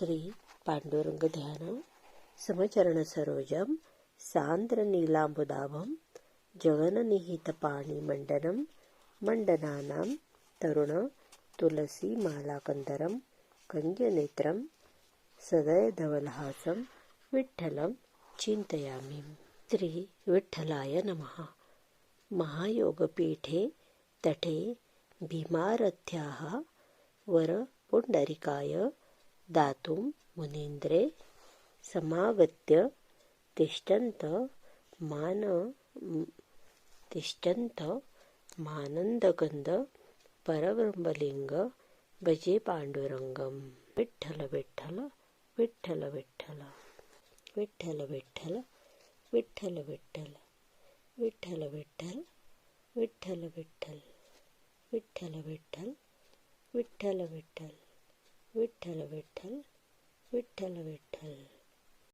श्रीपाण्डुरङ्गध्यान समचरणसरोजं सान्द्रनीलाम्बुदाभं जगननिहितपाणिमण्डनं मण्डनानां तरुण तुलसीमालाकन्दरं कञ्जनेत्रं सदयधवलहासं विठ्ठलं चिन्तयामि। श्रीविठ्ठलाय नमः। महायोगपीठे तटे भीमारथ्याः वरपुण्डरिकाय दातुं मुनीन्द्रे समागत्य तिष्ठन्त मान तिष्ठन्त मानन्दगन्ध परब्रह्मलिङ्ग भजे पाण्डुरङ्गं विठ्ठल विठ्ठल विठ्ठल विठ्ठल। विठ्ठल विठ्ठल विठ्ठल विठ्ठल। विठ्ठल विठ्ठल विठ्ठल विठ्ठल। विठ्ठल विठ्ठल विठ्ठल विठ्ठल। विठल विठल विठल विठल